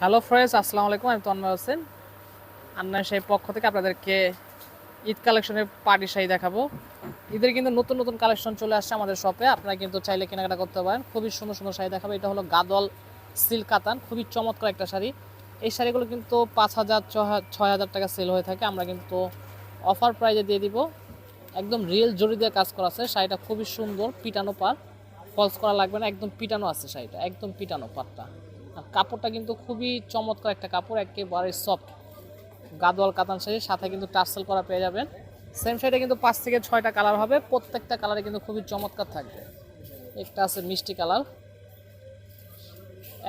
Hello friends আসসালামু আলাইকুম আমি তন্ময় হোসেন আন্না সেই পক্ষ থেকে আপনাদেরকে ঈদ কালেকশনের পার্টি শাড়ি দেখাবো। ঈদের কিন্তু নতুন নতুন কালেকশন চলে আসছে আমাদের শপে আপনারা কিন্তু চাইলে কেনাকাটা করতে পারেন। খুবই সুন্দর সুন্দর শাড়ি দেখাবো। এটা হলো গাদল সিল্ক কাতান। খুবই চমৎকার একটা শাড়ি। এই শাড়িগুলো কিন্তু পাঁচ হাজার ছয় হাজার টাকা সেল হয়ে থাকে। আমরা কিন্তু অফার প্রাইজে দিয়ে দিব। একদম রিয়েল জরি দিয়ে কাজ করা আছে। শাড়িটা খুবই সুন্দর, পিটানো পার ফলস করা লাগবে না। একদম পিটানো আছে শাড়িটা। একদম পিটানো পারটা আর কাপড়টা কিন্তু খুবই চমৎকার একটা কাপড়, একেবারে সফট গাদোয়াল কাতান শাড়ির সাথে কিন্তু টার্সেল করা পেয়ে যাবেন। সেম শাড়িটা কিন্তু পাঁচ থেকে ছয়টা কালার হবে, প্রত্যেকটা কালারে কিন্তু খুবই চমৎকার থাকবে। একটা আছে মিষ্টি কালার।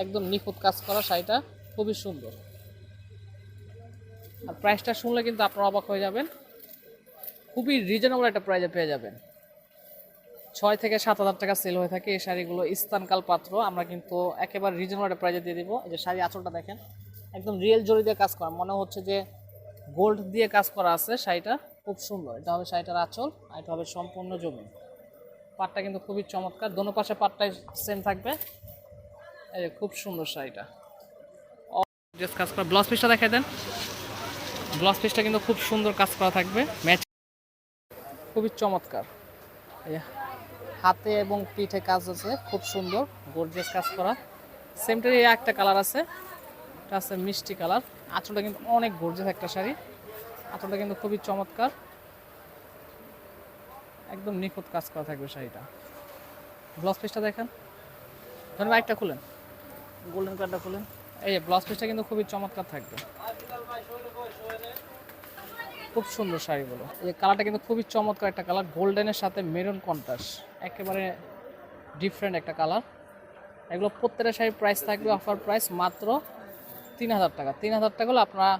একদম নিখুঁত কাজ করা শাড়িটা, খুবই সুন্দর। আর প্রাইসটা শুনলে কিন্তু আপনারা অবাক হয়ে যাবেন। খুবই রিজনেবল একটা প্রাইজে পেয়ে যাবেন। ছয় থেকে সাত হাজার টাকা সেল হয়ে থাকে এই শাড়িগুলো ইস্তানকাল পাত্র। আমরা কিন্তু একেবারে রিজনেবল প্রাইজে দিয়ে দিব। এই যে শাড়ি আঁচলটা দেখেন, একদম রিয়েল জরি দিয়ে কাজ করা। মনে হচ্ছে যে গোল্ড দিয়ে কাজ করা আছে শাড়িটা। খুব সুন্দর। এটা হবে শাড়িটার আঁচল আর এটা হবে সম্পূর্ণ জমি। পাটটা কিন্তু খুবই চমৎকার। দোনো পাশে পাটটাই সেম থাকবে। এই যে খুব সুন্দর শাড়িটা। ড্রেস কাজ করা। ব্লাউজ পিসটা দেখাই দেন। ব্লাউজ পিসটা কিন্তু খুব সুন্দর কাজ করা থাকবে। ম্যাচ খুবই চমৎকার। হাতে এবং পিঠে কাজ আছে খুব সুন্দর গর্জিয়াস কাজ করা। সেমটারই একটা কালার আছে এটা আছে মিষ্টি কালার আঁচলটা কিন্তু অনেক গর্জিয়াস একটা শাড়ি। আঁচলটা কিন্তু খুবই চমৎকার। একদম নিখুঁত কাজ করা থাকবে শাড়িটা। ব্লাউজ পিসটা দেখেন। ধরুন একটা খুলেন। গোল্ডেন কালারটা খুলেন। এই ব্লাউজ পিসটা কিন্তু খুবই চমৎকার থাকবে। খুব সুন্দর শাড়িগুলো। এই কালারটা কিন্তু খুবই চমৎকার একটা কালার গোল্ডেনের সাথে মেরুন কন্টাস একেবারে ডিফারেন্ট একটা কালার এগুলো প্রত্যেকটা শাড়ির প্রাইস থাকবে অফার প্রাইস মাত্র তিন হাজার টাকা। তিন হাজার টাকা হলে আপনারা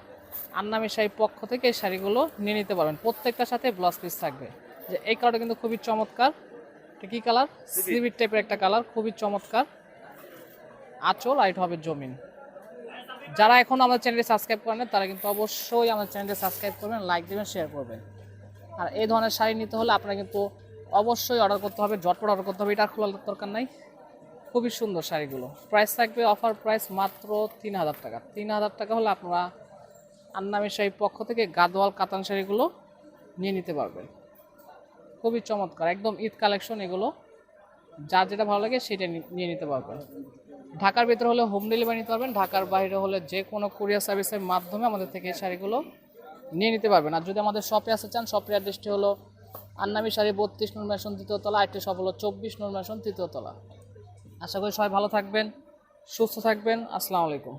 আন্নামি শাড়ির পক্ষ থেকে এই শাড়িগুলো নিয়ে নিতে পারবেন। প্রত্যেকটার সাথে ব্লাউজ পিস থাকবে। যে এই কালারটা কিন্তু খুবই চমৎকার। এটা কী কালার সিভির টাইপের একটা কালার খুবই চমৎকার। আঁচল আর এটা হবে জমিন। যারা এখন আমাদের চ্যানেলটি সাবস্ক্রাইব করেন তারা কিন্তু অবশ্যই আমাদের চ্যানেলটি সাবস্ক্রাইব করবেন, লাইক দেবেন শেয়ার করবেন। আর এই ধরনের শাড়ি নিতে হলে আপনারা কিন্তু অবশ্যই অর্ডার করতে হবে, ঝটপট অর্ডার করতে হবে, এটা খোলার দরকার নাই। খুবই সুন্দর শাড়িগুলো। প্রাইস থাকবে অফার প্রাইস মাত্র তিন হাজার টাকা। তিন হাজার টাকা হলে আপনারা আন্নামি শাড়ির পক্ষ থেকে গাদোয়াল কাতান শাড়িগুলো নিয়ে নিতে পারবেন। খুবই চমৎকার, একদম ঈদ কালেকশন এগুলো। যার যেটা ভালো লাগে সেটা নিয়ে নিতে পারবেন। ঢাকার ভিতরে হলে হোম ডেলিভারি নিতে পারবেন, ঢাকার বাইরে হলে যে কোনো কুরিয়ার সার্ভিসের মাধ্যমে আমাদের থেকে এই শাড়িগুলো নিয়ে নিতে পারবেন। আর যদি আমাদের শপে আসতে চান শপের অ্যাড্রেসটি হলো আন্নামি শাড়ি বত্রিশ নম্বর ম্যাশন তৃতীয়তলা আরেকটি শপ হলো চব্বিশ নম্বর ম্যাশন তৃতীয়তলা আশা করি সবাই ভালো থাকবেন, সুস্থ থাকবেন, আসসালামু আলাইকুম।